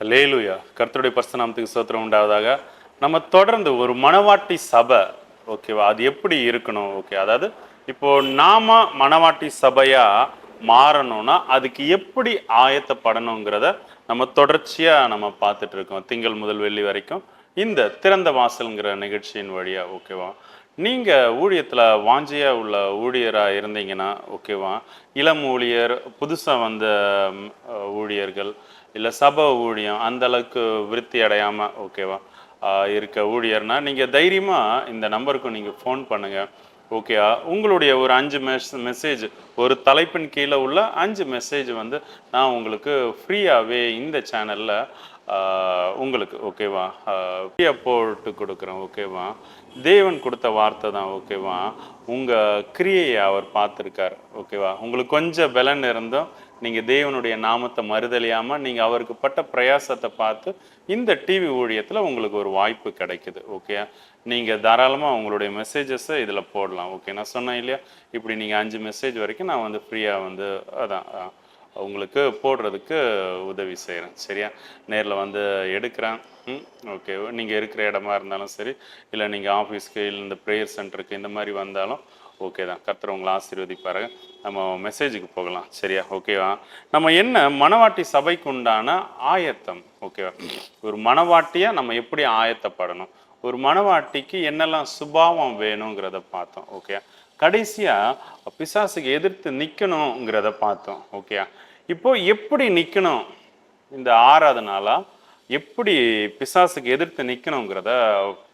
லேலுயா கர்த்தருடைய பரிசுநாமத்துக்கு சோத்திரம் உண்டாவதாக. நம்ம தொடர்ந்து ஒரு மணவாட்டி சபை ஓகேவா? அது எப்படி இருக்கணும்? ஓகே அதாவது இப்போ நாம மணவாட்டி சபையா மாறணும்னா அதுக்கு எப்படி ஆயத்தப்படணுங்கிறத நம்ம தொடர்ச்சியா நம்ம பார்த்துட்டு இருக்கோம் திங்கள் முதல் வெள்ளி வரைக்கும். இந்த திறந்த வாசல்ங்கிற நிகழ்ச்சியின் வழியா ஓகேவா? நீங்க ஊழியத்துல வாஞ்சியா உள்ள ஊழியரா இருந்தீங்கன்னா ஓகேவா? இளம் ஊழியர் புதுசா வந்த ஊழியர்கள் இல்லை சபை ஊழியம் அந்த அளவுக்கு விருத்தி அடையாமல் ஓகேவா இருக்க ஊழியர்னா நீங்கள் தைரியமாக இந்த நம்பருக்கு நீங்கள் ஃபோன் பண்ணுங்கள் ஓகேவா உங்களுடைய ஒரு அஞ்சு மெஸ் மெசேஜ் ஒரு தலைப்பின் கீழே உள்ள அஞ்சு மெசேஜ் வந்து நான் உங்களுக்கு ஃப்ரீயாகவே இந்த சேனலில் உங்களுக்கு ஓகேவா ஃப்ரீயாக போட்டு கொடுக்குறேன் ஓகேவா தேவன் கொடுத்த வார்த்தை தான் ஓகேவா உங்கள் கிரியையை அவர் பார்த்துருக்கார் ஓகேவா உங்களுக்கு கொஞ்சம் பலன் இருந்தும் நீங்கள் தேவனுடைய நாமத்தை மறுதலியாமல் நீங்கள் அவருக்கு பட்ட பிரயாசத்தை பார்த்து இந்த டிவி ஊழியத்தில் உங்களுக்கு ஒரு வாய்ப்பு கிடைக்குது ஓகே நீங்கள் தாராளமாக உங்களுடைய மெசேஜஸை இதில் போடலாம் ஓகே நான் சொன்னேன் இல்லையா? இப்படி நீங்கள் அஞ்சு மெசேஜ் வரைக்கும் நான் வந்து ஃப்ரீயாக வந்து அதான் உங்களுக்கு போடுறதுக்கு உதவி செய்கிறேன் சரியா? நேரில் வந்து எடுக்கிறேன் ஓகே நீங்கள் இருக்கிற இடமா இருந்தாலும் சரி இல்லை நீங்கள் ஆஃபீஸ்க்கு இல்லை இந்த ப்ரேயர் சென்டருக்கு இந்த மாதிரி வந்தாலும் ஓகே தான். கத்துறவங்களை ஆசீர்வதிப்பாருங்க நம்ம மெசேஜுக்கு போகலாம். சரியா? ஓகேவா நம்ம என்ன மணவாட்டி சபைக்கு உண்டான ஆயத்தம் ஓகேவா ஒரு மணவாட்டியா நம்ம எப்படி ஆயத்தப்படணும்? ஒரு மணவாட்டிக்கு என்னெல்லாம் சுபாவம் வேணுங்கிறத பார்த்தோம். ஓகே கடைசியாக பிசாசுக்கு எதிர்த்து நிற்கணுங்கிறத பார்த்தோம். ஓகே இப்போ எப்படி நிற்கணும் இந்த ஆறாவதுனால எப்படி பிசாசுக்கு எதிர்த்து நிற்கணுங்கிறத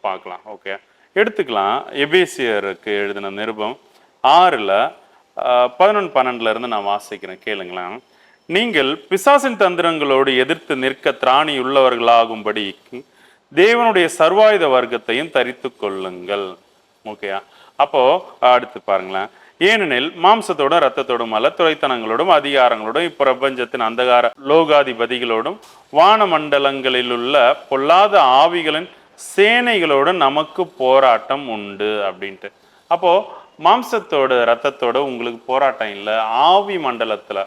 பார்க்கலாம். ஓகே எடுத்துக்கலாம். எபேசியருக்கு எழுதின நிருபம் ஆறில் பதினொன்று பன்னெண்டுல இருந்து நான் வாசிக்கிறேன் கேளுங்களேன். நீங்கள் பிசாசின் தந்திரங்களோடு எதிர்த்து நிற்க திராணி உள்ளவர்களாகும்படி தேவனுடைய சர்வாயுத வர்க்கத்தையும் தரித்து கொள்ளுங்கள். ஓகேயா அப்போ அடுத்து பாருங்களேன். ஏனெனில் மாம்சத்தோடும் ரத்தத்தோடும் அல்ல துறைத்தனங்களோடும் அதிகாரங்களோடும் இப்பிரபஞ்சத்தின் அந்தகார லோகாதிபதிகளோடும் வான மண்டலங்களில் உள்ள பொல்லாத ஆவிகளின் சேனைகளோடு நமக்கு போராட்டம் உண்டு அப்படின்ட்டு. அப்போ மாம்சத்தோட ரத்தத்தோட உங்களுக்கு போராட்டம் இல்லை. ஆவி மண்டலத்தில்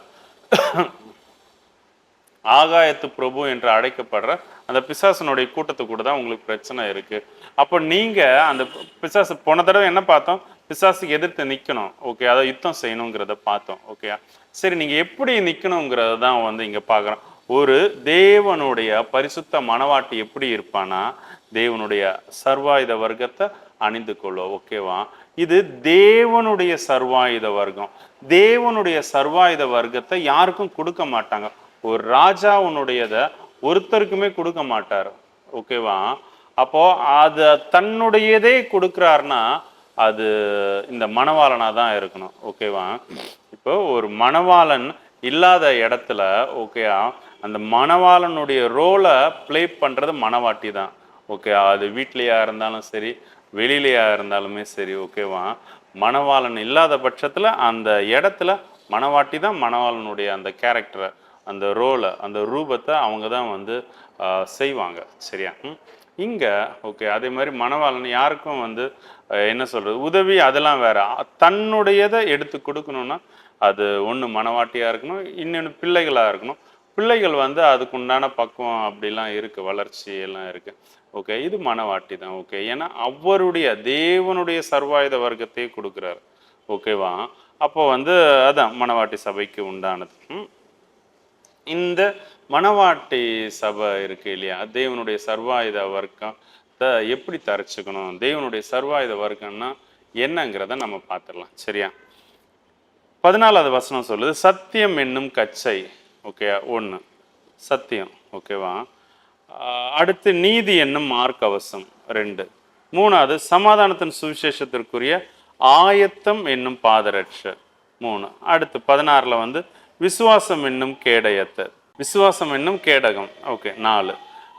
ஆகாயத்து பிரபு என்று அழைக்கப்படுற அந்த பிசாசனுடைய கூட்டத்து கூட தான் உங்களுக்கு பிரச்சனை இருக்கு. அப்போ நீங்க அந்த பிசாசு போன தடவை என்ன பார்த்தோம்? பிசாசுக்கு எதிர்த்து நிற்கணும் ஓகே அதை யுத்தம் செய்யணுங்கிறத பார்த்தோம். ஓகே சரி நீங்க எப்படி நிற்கணுங்கிறத தான் வந்து இங்க பார்க்குறோம். ஒரு தேவனுடைய பரிசுத்த மனவாட்டி எப்படி இருப்பானா தேவனுடைய சர்வாயுத வர்க்கத்தை அணிந்து கொள்ளும். ஓகேவா? இது தேவனுடைய சர்வாயுத வர்க்கம். தேவனுடைய சர்வாயுத வர்க்கத்தை யாருக்கும் கொடுக்க மாட்டாங்க. ஒரு ராஜாவுனுடையத ஒருத்தருக்குமே கொடுக்க மாட்டார். ஓகேவா அப்போ அது தன்னுடையதே கொடுக்குறாருன்னா அது இந்த மணவாளனாக தான் இருக்கணும். ஓகேவா இப்போ ஒரு மணவாளன் இல்லாத இடத்துல ஓகேயா அந்த மணவாளனுடைய ரோலை ப்ளே பண்ணுறது மணவாட்டி தான். ஓகே அது வீட்லயா இருந்தாலும் சரி வெளியிலயா இருந்தாலுமே சரி ஓகேவா? மணவாளன் இல்லாத பட்சத்தில் அந்த இடத்துல மணவாட்டி தான் மணவாளனுடைய அந்த கேரக்டரை அந்த ரோலை அந்த ரூபத்தை அவங்க தான் வந்து செய்வாங்க. சரியா? இங்கே ஓகே அதே மாதிரி மணவாளன் யாருக்கும் வந்து என்ன சொல்கிறது உதவி அதெல்லாம் வேற. தன்னுடையதை எடுத்து கொடுக்கணும்னா அது ஒன்று மணவாட்டியாக இருக்கணும் இன்னொன்று பிள்ளைகளாக இருக்கணும். பிள்ளைகள் வந்து அதுக்கு உண்டான பக்குவம் அப்படிலாம் இருக்குது வளர்ச்சி எல்லாம் இருக்குது ஓகே இது மணவாட்டி தான். ஓகே ஏன்னா அவருடைய தேவனுடைய சர்வாயுத வர்க்கத்தையே கொடுக்குறாரு. ஓகேவா? அப்போ வந்து அதான் மணவாட்டி சபைக்கு உண்டானது. இந்த மணவாட்டி சபை இருக்கு இல்லையா? தேவனுடைய சர்வாயுத வர்க்கத்தை எப்படி தரிச்சுக்கணும்? தேவனுடைய சர்வாயுத வர்க்கம்னா என்னங்கிறத நம்ம பார்த்துடலாம். சரியா? பதினாலாவது வசனம் சொல்லுது சத்தியம் என்னும் கச்சை. ஓகே ஒன்று சத்தியம். ஓகேவா அடுத்து நீதி என்னும் மார்க்கவசம். ரெண்டு. மூணாவது சமாதானத்தின் சுவிசேஷத்திற்குரிய ஆயத்தம் என்னும் பாதரட்ச. மூணு. அடுத்து பதினாறில் வந்து விசுவாசம் என்னும் கேடயத்தை. விசுவாசம் என்னும் கேடகம். ஓகே நாலு.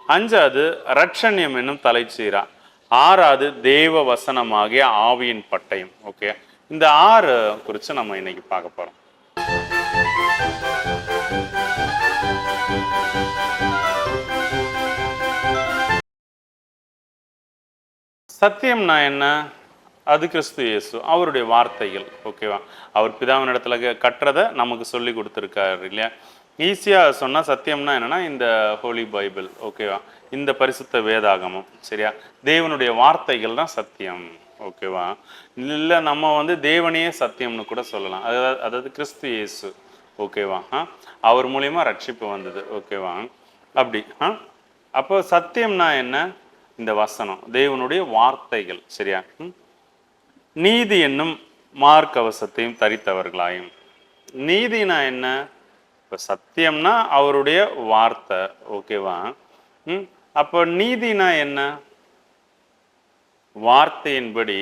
அஞ்சாவது ரட்சண்யம் என்னும் தலைச்சீரா. ஆறாவது தேவ வசனமாகிய ஆவியின் பட்டயம். ஓகே இந்த ஆறு குறித்து நம்ம இன்னைக்கு பார்க்க போகிறோம் சத்தியம்னா என்ன? அது கிறிஸ்து இயேசு அவருடைய வார்த்தைகள் ஓகேவா அவர் பிதாவின் இடத்துல கட்டுறதை கற்றதை நமக்கு சொல்லி கொடுத்துருக்காரு இல்லையா? ஈஸியாக சொன்னால் சத்தியம்னா என்னென்னா இந்த ஹோலி பைபிள் ஓகேவா இந்த பரிசுத்த வேதாகமம் சரியா? தேவனுடைய வார்த்தைகள் தான் சத்தியம் ஓகேவா இல்லை நம்ம வந்து தேவனையே சத்தியம்னு கூட சொல்லலாம். அதாவது அதாவது கிறிஸ்து இயேசு ஓகேவா ஆ? அவர் மூலியமாக ரட்சிப்பு வந்தது ஓகேவா அப்படி ஆ? அப்போ சத்தியம்னா என்ன? இந்த வசனம். தேவனுடைய வார்த்தைகள் சரியா? ம்? நீதி என்னும் மார்க்கவசத்தையும் தரித்தவர்களாயும். நீதினா என்ன? இப்போ சத்தியம்னா அவருடைய வார்த்தை ஓகேவா? ம்? அப்போ நீதினா என்ன? வார்த்தையின்படி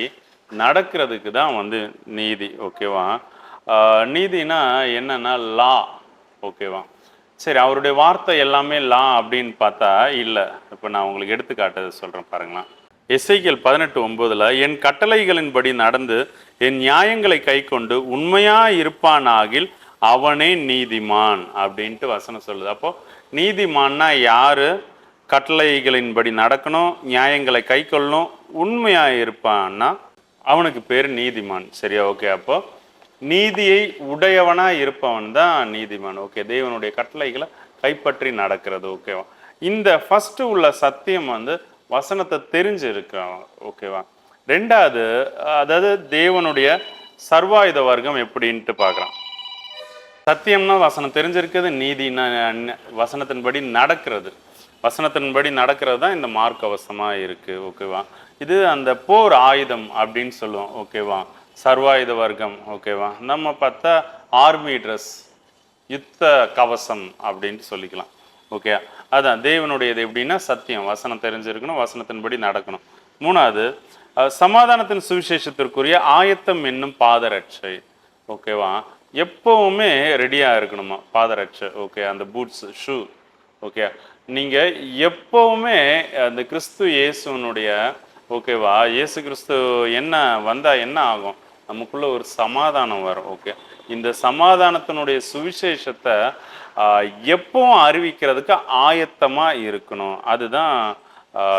நடக்கிறதுக்கு தான் வந்து நீதி ஓகேவா? நீதினா என்னன்னா லா ஓகேவா? சரி அவருடைய வார்த்தை எல்லாமே லா அப்படின்னு பார்த்தா இல்லை. இப்போ நான் உங்களுக்கு எடுத்துக்காட்டு சொல்கிறேன் பாருங்களேன். எஸ்ஐக்கியல் பதினெட்டு ஒம்போதில் என் கட்டளைகளின்படி நடந்து என் நியாயங்களை கைக்கொண்டு இருப்பான் இருப்பானாகில் அவனே நீதிமான் அப்படின்ட்டு வசனம் சொல்லுது. அப்போது நீதிமான்னா யார்? கட்டளைகளின்படி நடக்கணும் நியாயங்களை கை கொள்ளணும் உண்மையாக இருப்பான்னா அவனுக்கு பேர் நீதிமான். சரியா ஓகே. அப்போது நீதியை உடையவனா இருப்பவன் தான் நீதிமான். ஓகே தேவனுடைய கட்டளைகளை கைப்பற்றி நடக்கிறது. ஓகேவா இந்த ஃபர்ஸ்ட் உள்ள சத்தியம் வந்து வசனத்தை தெரிஞ்சு ஓகேவா ரெண்டாவது அதாவது தேவனுடைய சர்வாயுத வர்க்கம் எப்படின்ட்டு பார்க்குறான் சத்தியம்னா வசனம் தெரிஞ்சிருக்கிறது நீதினா வசனத்தின்படி நடக்கிறது. வசனத்தின்படி நடக்கிறது தான் இந்த மார்க் அவசமாக இருக்குது ஓகேவா இது அந்த போர் ஆயுதம் அப்படின்னு சொல்லுவோம். ஓகேவா சர்வாயுத வர்க்கம் ஓகேவா? நம்ம பார்த்தா ஆர்மி ட்ரெஸ் யுத்த கவசம் அப்படின்ட்டு சொல்லிக்கலாம் ஓகே? அதான் தேவனுடையது எப்படின்னா சத்தியம் வசனம் தெரிஞ்சிருக்கணும் வசனத்தின்படி நடக்கணும். மூணாவது சமாதானத்தின் சுவிசேஷத்திற்குரிய ஆயத்தம் என்னும் பாதரட்சை ஓகேவா? எப்பவுமே ரெடியாக இருக்கணுமா? பாதரட்சை ஓகே அந்த பூட்ஸ் ஷூ ஓகே? நீங்கள் எப்போவுமே அந்த கிறிஸ்து இயேசுனுடைய ஓகேவா? இயேசு கிறிஸ்து என்ன வந்தால் என்ன ஆகும்? நமக்குள்ள ஒரு சமாதானம் வரும். ஓகே இந்த சமாதானத்தினுடைய சுவிசேஷத்தை எப்பவும் அறிவிக்கிறதுக்கு ஆயத்தமாக இருக்கணும். அதுதான்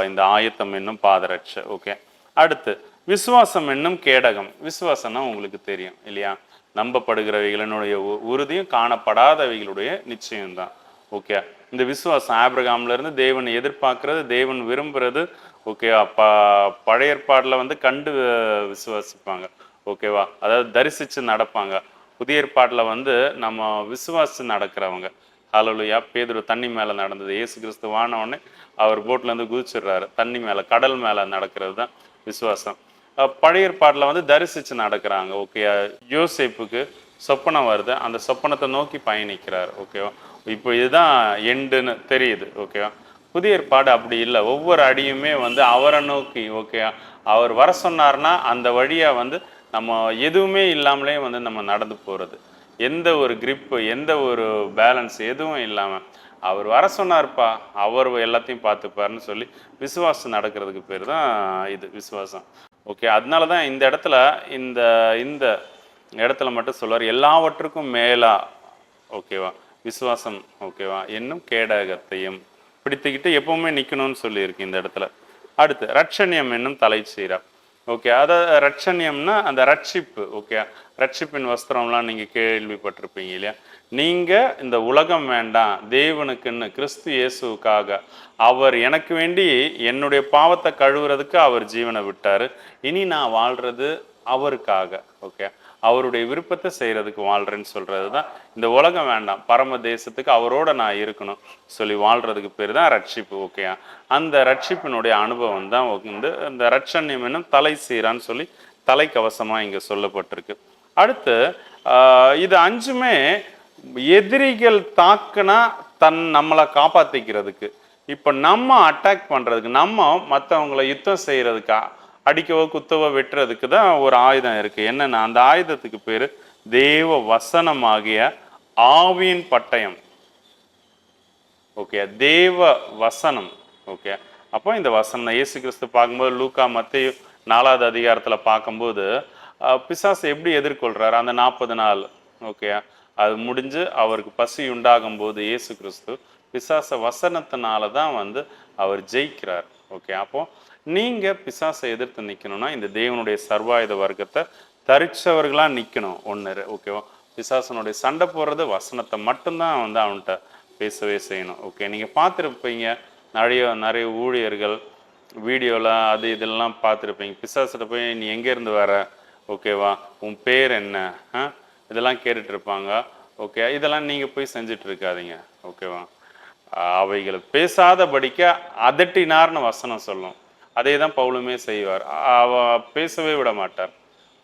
இந்த ஆயத்தம் என்னும் பாதரட்சை. ஓகே அடுத்து விசுவாசம் என்னும் கேடகம். விசுவாசம்னா உங்களுக்கு தெரியும் இல்லையா? நம்பப்படுகிறவைகளினுடைய உ- உறுதியும் காணப்படாதவைகளுடைய நிச்சயம்தான். ஓகே இந்த விசுவாசம் ஆபிரகாம்ல இருந்து தேவன் எதிர்பார்க்கறது தேவன் விரும்புறது ஓகே அப்பா பழைய வந்து கண்டு விசுவாசிப்பாங்க. ஓகேவா? அதாவது தரிசித்து நடப்பாங்க. புதிய ஏற்பாட்டில் வந்து நம்ம விசுவாசித்து நடக்கிறவங்க. ஹalleluya. பேதுரு தண்ணி மேலே நடந்தது. இயேசு கிறிஸ்து வான அவர் போட்லேருந்து குதிச்சிடுறாரு. தண்ணி மேலே கடல் மேலே நடக்கிறது தான் விசுவாசம். பழைய ஏற்பாட்டில் வந்து தரிசித்து நடக்கிறாங்க. ஓகே யோசேப்புக்கு சொப்பனம் வருது. அந்த சொப்பனத்தை நோக்கி பயணிக்கிறார். ஓகேவா? இப்போ இதுதான் எண்டுன்னு தெரியுது. ஓகேவா? புதிய ஏற்பாடு அப்படி இல்லை. ஒவ்வொரு அடியுமே வந்து அவரை நோக்கி ஓகே அவர் வர சொன்னார்னா அந்த வழியாக வந்து நம்ம எதுவுமே இல்லாமலே வந்து நம்ம நடந்து போகிறது எந்த ஒரு கிரிப்பு எந்த ஒரு பேலன்ஸ் எதுவும் இல்லாமல் அவர் வர சொன்னார்ப்பா அவர் எல்லாத்தையும் பார்த்துப்பாருன்னு சொல்லி விசுவாசம் நடக்கிறதுக்கு பேர் தான் இது விசுவாசம். ஓகே அதனால தான் இந்த இடத்துல இந்த இந்த இடத்துல மட்டும் சொல்வார் எல்லாவற்றுக்கும் மேலா ஓகேவா விசுவாசம் ஓகேவா என்னும் கேடகத்தையும் பிடித்துக்கிட்டு எப்பவுமே நிற்கணும்னு சொல்லியிருக்கு இந்த இடத்துல. அடுத்து ரட்சணியம் என்னும் தலை செய்கிறார் ஓகே அதை ரட்சணியம்னா அந்த ரட்சிப்பு ஓகே ரட்சிப்பின் வஸ்திரம்லாம் நீங்கள் கேள்விப்பட்டிருப்பீங்க இல்லையா? நீங்கள் இந்த உலகம் வேண்டாம் தேவனுக்குன்னு கிறிஸ்து இயேசுக்காக அவர் எனக்கு வேண்டி என்னுடைய பாவத்தை கழுவுறதுக்கு அவர் ஜீவனை விட்டார். இனி நான் வாழ்கிறது அவருக்காக ஓகே. அவருடைய விருப்பத்தை செய்கிறதுக்கு வாழ்கிறேன்னு சொல்கிறது தான் இந்த உலகம் வேண்டாம். பரம தேசத்துக்கு அவரோட நான் இருக்கணும் சொல்லி வாழ்கிறதுக்கு பேர் தான் ரட்சிப்பு ஓகேயா அந்த ரட்சிப்பினுடைய அனுபவம் தான் வந்து இந்த ரட்சண்யம் என்னும் தலை சீரான்னு சொல்லி தலைக்கவசமாக இங்கே சொல்லப்பட்டிருக்கு. அடுத்து இது அஞ்சுமே எதிரிகள் தாக்குனா தன் நம்மளை காப்பாற்றிக்கிறதுக்கு இப்போ நம்ம அட்டாக் பண்ணுறதுக்கு நம்ம மற்றவங்களை யுத்தம் செய்கிறதுக்கா அடிக்கவோ குத்தவோ வெட்டுறதுக்கு தான் ஒரு ஆயுதம் இருக்கு. என்னன்னா அந்த ஆயுதத்துக்கு பேர் தேவ வசனமாகிய ஆவியின் பட்டயம். ஓகே தேவ வசனம். ஓகே அப்போ இந்த வசனம் இயேசு கிறிஸ்து பார்க்கும்போது லூக்கா மத்திய நாலாவது அதிகாரத்தில் பார்க்கும்போது பிசாசு எப்படி எதிர்கொள்கிறாரு அந்த நாற்பது நாள். ஓகே அது முடிஞ்சு அவருக்கு பசி உண்டாகும் போது இயேசு கிறிஸ்து பிசாச வசனத்தினால தான் வந்து அவர் ஜெயிக்கிறார். ஓகே அப்போ நீங்கள் பிசாசை எதிர்த்து நிற்கணும்னா இந்த தேவனுடைய சர்வாயுத வர்க்கத்தை தரிச்சவர்களாக நிற்கணும் ஒன்று ஓகேவா? பிசாசனுடைய சண்டை போடுறது வசனத்தை மட்டும்தான் வந்து அவன்கிட்ட பேசவே செய்யணும். ஓகே நீங்கள் பார்த்துருப்பீங்க. நிறைய நிறைய ஊழியர்கள் வீடியோவில் அது இதெல்லாம் பார்த்துருப்பீங்க. பிசாசிட்ட போய் நீ எங்கேருந்து வர? ஓகேவா? உன் பேர் என்ன? ஆ? இதெல்லாம் கேட்டுட்ருப்பாங்க ஓகே இதெல்லாம் நீங்கள் போய் செஞ்சுட்டு இருக்காதீங்க. ஓகேவா? அவைகளை பேசாதபடிக்க அதட்டினார்னு வசனம் சொல்லும். அதே தான் பவுலுமே செய்வார். அவ பேசவே விட மாட்டார்.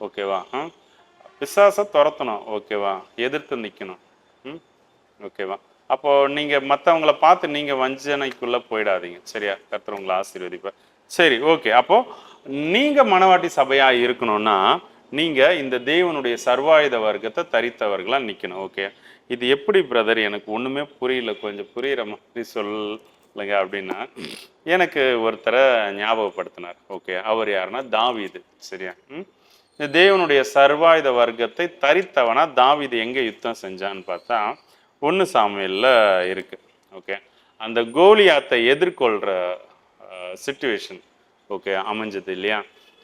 ஓகேவா? ம் பிசாசை துரத்தணும். ஓகேவா? எதிர்த்து நிற்கணும் ம் ஓகேவா? அப்போது நீங்கள் மற்றவங்கள பார்த்து நீங்கள் வஞ்சனைக்குள்ளே போயிடாதீங்க. சரியா? கர்த்தர் உங்களை ஆசீர்வதிப்பார். சரி ஓகே. அப்போது நீங்கள் மனவாட்டி சபையாக இருக்கணும்னா நீங்கள் இந்த தேவனுடைய சர்வாயுத வர்க்கத்தை தரித்தவர்களாக நிற்கணும் ஓகே? இது எப்படி பிரதர்? எனக்கு ஒன்றுமே புரியல. கொஞ்சம் புரியுற மாதிரி சொல் இல்லைங்க அப்படின்னா எனக்கு ஒருத்தரை ஞாபகப்படுத்தினார். ஓகே அவர் யாருன்னா? தாவீது. சரியா? ம்? இந்த தேவனுடைய சர்வாயுத வர்க்கத்தை தரித்தவனா தாவீது எங்கே யுத்தம் செஞ்சான்னு பார்த்தா ஒன்று சாமியில் இருக்கு. ஓகே அந்த கோலியாத்தை எதிர்கொள்கிற சுச்சுவேஷன் ஓகே அமைஞ்சது இல்லையா?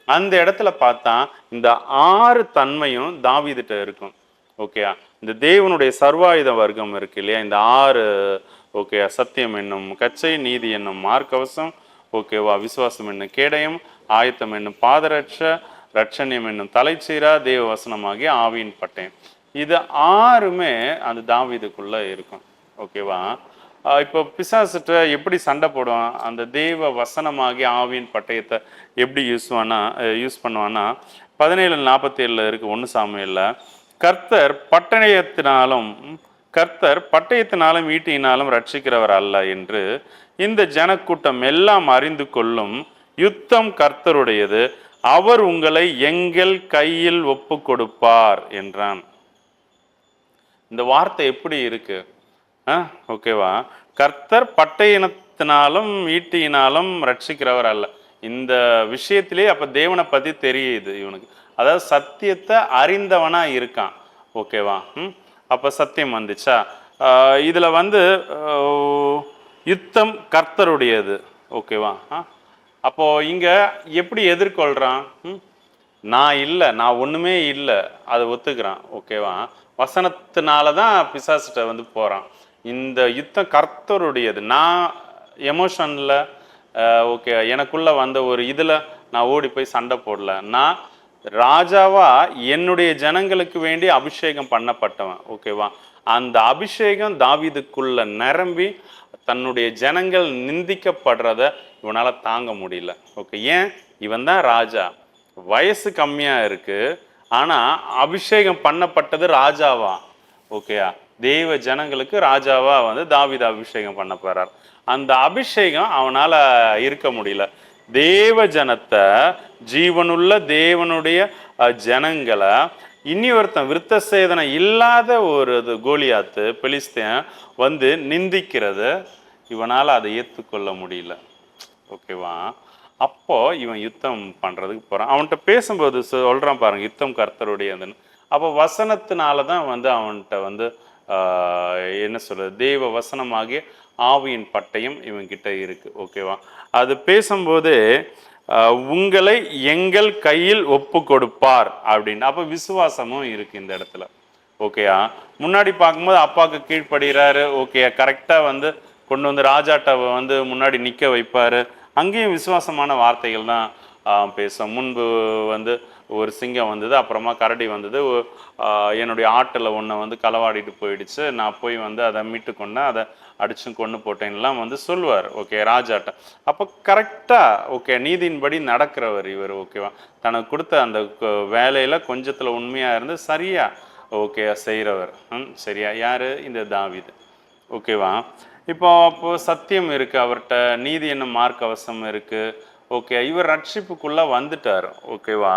அந்த இடத்துல பார்த்தா இந்த ஆறு தன்மையும் தாவீதுட்ட இருக்கும். ஓகேயா இந்த தேவனுடைய சர்வாயுத வர்க்கம் இருக்கு இல்லையா? இந்த ஆறு ஓகே சத்தியம் என்னும் கச்சை நீதி என்னும் மார்க்கவசம் ஓகேவா விசுவாசம் என்னும் கேடயம் ஆயத்தம் என்னும் பாதரட்ச ரட்சணியம் என்னும் தலைச்சீரா தேவ வசனமாகிய ஆவியின் பட்டயம். இது ஆறுமே அந்த தாவிதுக்குள்ள இருக்கும். ஓகேவா இப்போ பிசாசிட்ட எப்படி சண்டை போடுவான்? அந்த தெய்வ வசனமாகி ஆவியின் பட்டயத்தை எப்படி யூஸ் பண்ணா யூஸ் பண்ணுவான்னா பதினேழு நாற்பத்தி ஏழில் இருக்குது ஒன்று சாமியில் கர்த்தர் பட்டயத்தினாலும் கர்த்தர் பட்டயத்தினாலும் ஈட்டியினாலும் ரட்சிக்கிறவர் அல்ல என்று இந்த ஜனக்கூட்டம் எல்லாம் அறிந்து கொள்ளும் யுத்தம் கர்த்தருடையது. அவர் உங்களை எங்கள் கையில் ஒப்பு கொடுப்பார் என்றான். இந்த வார்த்தை எப்படி இருக்கு? ஆ ஓகேவா கர்த்தர் பட்டயினத்தினாலும் ஈட்டியினாலும் ரட்சிக்கிறவர் அல்ல. இந்த விஷயத்திலே அப்ப தேவனை பத்தி தெரியுது இவனுக்கு. அதாவது சத்தியத்தை அறிந்தவனா இருக்கான். ஓகேவா ம்? அப்போ சத்தியம் வந்துச்சா? இதில் வந்து யுத்தம் கர்த்தருடையது. ஓகேவா? ஆ? இங்கே எப்படி எதிர்கொள்கிறான் ம்? நான் இல்லை நான் ஒன்றுமே இல்லை. அதை ஒத்துக்கிறான். ஓகேவா? வசனத்தினால தான் பிசாசிட்ட வந்து போகிறான் இந்த யுத்தம் கர்த்தருடையது. நான் எமோஷனில் ஓகே எனக்குள்ளே வந்த ஒரு இதில் நான் ஓடி போய் சண்டை போடல. நான் ராஜாவா என்னுடைய ஜனங்களுக்கு வேண்டி அபிஷேகம் பண்ணப்பட்டவன் ஓகேவா? அந்த அபிஷேகம் தாவிதுக்குள்ள நிரம்பி தன்னுடைய ஜனங்கள் நிந்திக்கப்படுறத இவனால் தாங்க முடியல ஓகே? ஏன்? இவன் தான் ராஜா. வயசு கம்மியாக இருக்கு ஆனால் அபிஷேகம் பண்ணப்பட்டது ராஜாவா ஓகேயா? தெய்வ ஜனங்களுக்கு ராஜாவா வந்து தாவித அபிஷேகம் பண்ண போறார். அந்த அபிஷேகம் அவனால் இருக்க முடியல. தேவ ஜனத்தை ஜீவனுள்ள தேவனுடைய ஜனங்களை இனி ஒருத்தன் விருத்த சேதனை இல்லாத ஒரு இது கோலியாத்து பெலிஸ்தேன் வந்து நிந்திக்கிறது. இவனால் அதை ஏற்றுக்கொள்ள முடியல. ஓகேவா? அப்போ இவன் யுத்தம் பண்ணுறதுக்கு போகிறான் அவன்கிட்ட பேசும்போது சொல்கிறான் பாருங்க யுத்தம் கர்த்தருடையதுன்னு அப்போ வசனத்தினால தான் வந்து அவன்கிட்ட வந்து என்ன சொல்கிறது தெய்வ வசனமாகிய ஆவியின் பட்டயம் இவன்கிட்ட இருக்குது ஓகேவா? அது பேசும்போது உங்களை எங்கள் கையில் ஒப்பு கொடுப்பார் அப்படின்னு. அப்போ விசுவாசமும் இருக்கு இந்த இடத்துல. ஓகேயா? முன்னாடி பார்க்கும்போது அப்பாவுக்கு கீழ்ப்படுகிறாரு. ஓகே கரெக்டாக வந்து கொண்டு வந்து ராஜாட்ட வந்து முன்னாடி நிற்க வைப்பார். அங்கேயும் விசுவாசமான வார்த்தைகள் தான் பேசும். முன்பு வந்து ஒரு சிங்கம் வந்தது அப்புறமா கரடி வந்தது. என்னுடைய ஆட்டில் ஒன்றை வந்து களவாடிட்டு போயிடுச்சு. நான் போய் வந்து அதை மீட்டு கொண்டேன். அதை அடிச்சும் கொண்டு போட்டேன்லாம் வந்து சொல்லுவார் ஓகே ராஜாட்ட. அப்போ கரெக்டாக ஓகே நீதியின்படி நடக்கிறவர் இவர் ஓகேவா? தனக்கு கொடுத்த அந்த வேலையில் கொஞ்சத்தில் உண்மையாக இருந்து சரியாக ஓகே செய்கிறவர் ம் சரியா? யார்? இந்த தாவிது. ஓகேவா? இப்போ அப்போது சத்தியம் இருக்குது அவர்கிட்ட நீதி என்னும் மார்க் அவசம் இருக்குது ஓகே இவர் ரட்சிப்புக்குள்ளே வந்துட்டார். ஓகேவா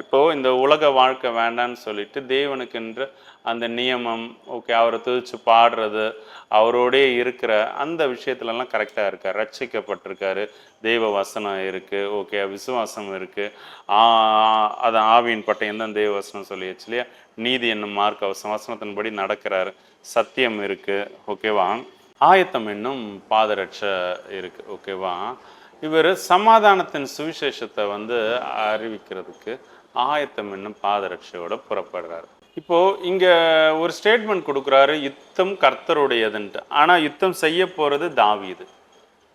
இப்போ இந்த உலக வாழ்க்கை வேண்டான்னு சொல்லிட்டு தேவனுக்கென்று அந்த நியமம் ஓகே அவரை துதிச்சு பாடுறது அவரோடே இருக்கிற அந்த விஷயத்துலலாம் கரெக்டாக இருக்கார். ரட்சிக்கப்பட்டிருக்காரு. தெய்வ வசனம் இருக்குது ஓகே விசுவாசம் இருக்குது அது ஆவியின் பட்டயம் தான் தெய்வ வசனம் சொல்லியாச்சு இல்லையா? நீதி என்னும் மார்க் அவசம் வசனத்தின்படி நடக்கிறாரு. சத்தியம் இருக்குது ஓகேவா ஆயத்தம் என்னும் பாதரட்ச இருக்குது ஓகேவா இவர் சமாதானத்தின் சுவிசேஷத்தை வந்து அறிவிக்கிறதுக்கு ஆயத்தம் என்னும் பாதரட்சையோட புறப்படுறாரு. இப்போ இங்க ஒரு ஸ்டேட்மெண்ட் கொடுக்குறாரு யுத்தம் கர்த்தருடையதுன்ட்டு. ஆனா யுத்தம் செய்ய போறது தாவீது.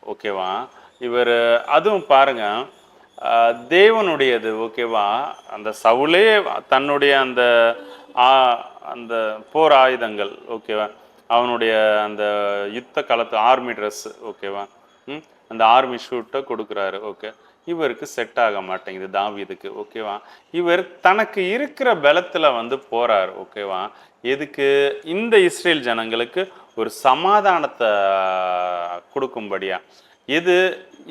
ஓகேவா? இவர் அதுவும் பாருங்க தேவனுடையது ஓகேவா? அந்த சவுலே தன்னுடைய அந்த ஆ- அந்த போர் ஆயுதங்கள் ஓகேவா? அவனுடைய அந்த யுத்த காலத்து ஆர்மி ட்ரெஸ் ஓகேவா? ம்? அந்த ஆர்மி ஷூட்டை கொடுக்குறாரு. ஓகே இவருக்கு செட் ஆக மாட்டேங்குது தாவிதுக்கு. ஓகேவா இவர் தனக்கு இருக்கிற பலத்தில் வந்து போகிறார் ஓகேவா எதுக்கு? இந்த இஸ்ரேல் ஜனங்களுக்கு ஒரு சமாதானத்தை கொடுக்கும்படியா? எது?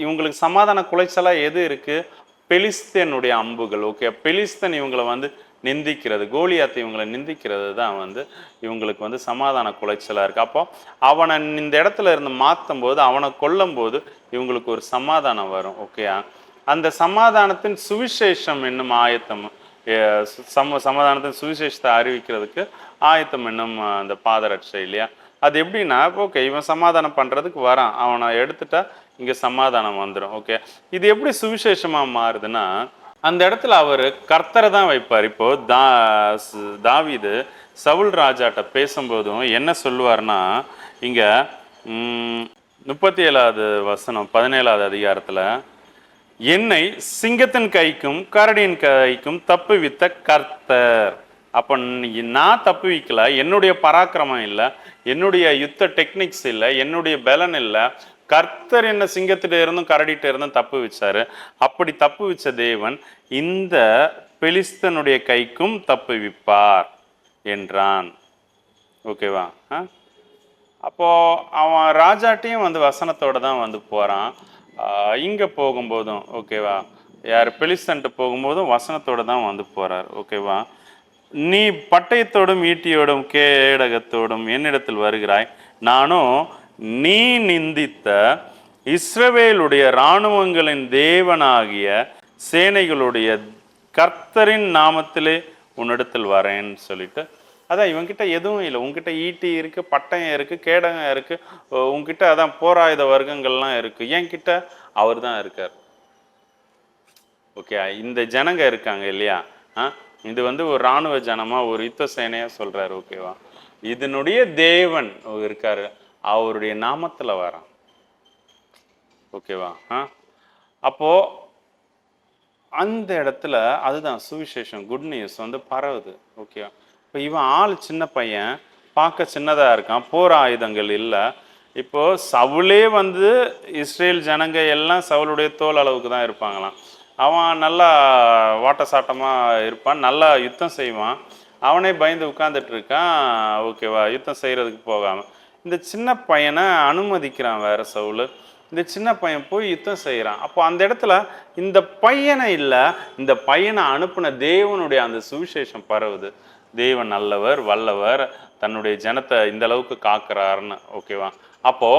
இவங்களுக்கு சமாதான குலைச்சலாக எது இருக்குது பெலிஸ்தனுடைய அம்புகள். ஓகே பெலிஸ்தன் இவங்களை வந்து நிந்திக்கிறது. கோலியாத்தை இவங்களை நிந்திக்கிறது தான் வந்து இவங்களுக்கு வந்து சமாதான குலைச்சலாக இருக்குது அப்போ அவனை இந்த இடத்துல இருந்து மாற்றும் போது அவனை கொல்லும் போது இவங்களுக்கு ஒரு சமாதானம் வரும். ஓகேயா அந்த சமாதானத்தின் சுவிசேஷம் என்னும் ஆயத்தம் சம சமாதானத்தின் சுவிசேஷத்தை அறிவிக்கிறதுக்கு ஆயத்தம் என்னும் அந்த பாதரட்சை இல்லையா? அது எப்படின்னா ஓகே இவன் சமாதானம் பண்ணுறதுக்கு வரான். அவனை எடுத்துட்டா இங்கே சமாதானம் வந்துடும் ஓகே இது எப்படி சுவிசேஷமாக மாறுதுன்னா அந்த இடத்துல அவர் கர்த்தரை தான் வைப்பார். இப்போ தா தாவிது சவுல் ராஜாட்ட பேசும்போதும் என்ன சொல்லுவார்னா இங்க முப்பத்தி ஏழாவது வசனம் பதினேழாவது அதிகாரத்தில் என்னை சிங்கத்தின் கைக்கும் கரடியின் கைக்கும் தப்புவித்த கர்த்தர். அப்போ நான் நான் தப்புவிக்கல என்னுடைய பராக்கிரமம் இல்லை என்னுடைய யுத்த டெக்னிக்ஸ் இல்லை என்னுடைய பலன் இல்லை கர்த்தர் என்ன சிங்கத்திட்ட இருந்தும் கரடிட்ட இருந்தும் தப்பு வச்சாரு அப்படி தப்பு வச்ச தேவன் இந்த பெலிஸ்தனுடைய கைக்கும் தப்பு விப்பார் என்றான். ஓகேவா? ஆ? அப்போ அவன் ராஜாட்டையும் வந்து வசனத்தோட தான் வந்து போறான். இங்கே இங்க போகும்போதும் ஓகேவா? யார் பெலிஸ்தன்ட்டு போகும்போதும் வசனத்தோட தான் வந்து போறார் ஓகேவா? நீ பட்டயத்தோடும் ஈட்டியோடும் கேடகத்தோடும் என்னிடத்தில் வருகிறாய். நானும் நீ நிந்தித்த இஸ்ரவேலுடைய இராணுவங்களின் தேவனாகிய சேனைகளுடைய கர்த்தரின் நாமத்திலே உன்னிடத்தில் வரேன்னு சொல்லிட்டு. அதான் இவங்கிட்ட எதுவும் இல்லை. உங்ககிட்ட ஈட்டி இருக்கு பட்டயம் இருக்கு கேடகம் இருக்கு. உங்ககிட்ட அதான் போராயுத வர்க்கங்கள்லாம் இருக்குது என்கிட்ட அவர் தான் இருக்கார். ஓகே இந்த ஜனங்க இருக்காங்க இல்லையா? ஆ இது வந்து ஒரு ராணுவ ஜனமாக ஒரு யுத்த சேனையாக சொல்கிறாரு ஓகேவா? இதனுடைய தேவன் இருக்காரு. அவருடைய நாமத்தில் வரான். ஓகேவா? ஆ? அப்போது அந்த இடத்துல அதுதான் சுவிசேஷம் குட் நியூஸ் வந்து பரவுது. ஓகேவா இப்போ இவன் ஆள் சின்ன பையன் பார்க்க சின்னதாக இருக்கான் போர் ஆயுதங்கள் இல்லை. இப்போ சவுலே வந்து இஸ்ரேல் ஜனங்க எல்லாம் சவுளுடைய தோல் அளவுக்கு தான் இருப்பாங்களாம். அவன் நல்லா வாட்ட சாட்டமாக இருப்பான் நல்லா யுத்தம் செய்வான். அவனே பயந்து உட்காந்துட்டு இருக்கான் ஓகேவா? யுத்தம் செய்கிறதுக்கு போகாமல் இந்த சின்ன பையனை அனுமதிக்கிறான் வேற சவுல். இந்த சின்ன பையன் போய் யுத்தம் செய்கிறான் அப்போ அந்த இடத்துல இந்த பையனை இல்லை இந்த பையனை அனுப்பின தேவனுடைய அந்த சுவிசேஷம் பரவுது. தேவன் நல்லவர் வல்லவர் தன்னுடைய ஜனத்தை இந்த அளவுக்கு காக்குறாருன்னு ஓகேவா அப்போ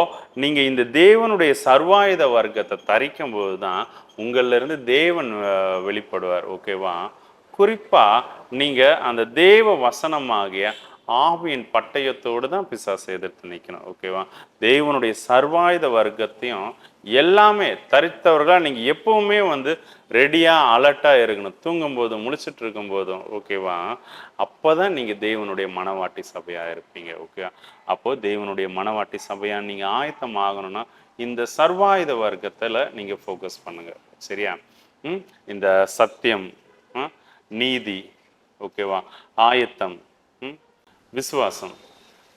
நீங்க இந்த தேவனுடைய சர்வாயுத வர்க்கத்தை தரிக்கும் போது தான் உங்கள்லேருந்து தேவன் வெளிப்படுவார் ஓகேவா குறிப்பா நீங்க அந்த தேவ வசனமாகிய ஆவியின் பட்டயத்தோடு தான் பிசாசை எதிர்த்து நிற்கணும் ஓகேவா? தெய்வனுடைய சர்வாயுத வர்க்கத்தையும் எல்லாமே தரித்தவர்களாக நீங்கள் எப்பவுமே வந்து ரெடியாக அலர்ட்டாக இருக்கணும். தூங்கும்போது முழிச்சிட்டு இருக்கும் போதும் ஓகேவா? அப்பதான் நீங்க மனவாட்டி சபையாக இருப்பீங்க ஓகேவா அப்போது தெய்வனுடைய மனவாட்டி சபையாக நீங்கள் ஆயத்தம் ஆகணும்னா இந்த சர்வாயுத வர்க்கத்தில் நீங்கள் ஃபோக்கஸ் பண்ணுங்கள் சரியா? ம்? இந்த சத்தியம் நீதி ஓகேவா? ஆயத்தம் விசுவாசம்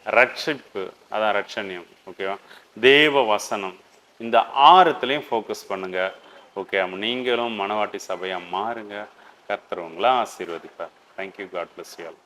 ரட்சிப்பு அதான் ரட்சண்யம் ஓகேவா தேவ வசனம் இந்த ஆறுத்துலேயும் ஃபோக்கஸ் பண்ணுங்கள் ஓகே நீங்களும் மனவாட்டி சபையாக மாறுங்க கர்த்தர் உங்களை ஆசீர்வதிப்பார். Thank you God bless you all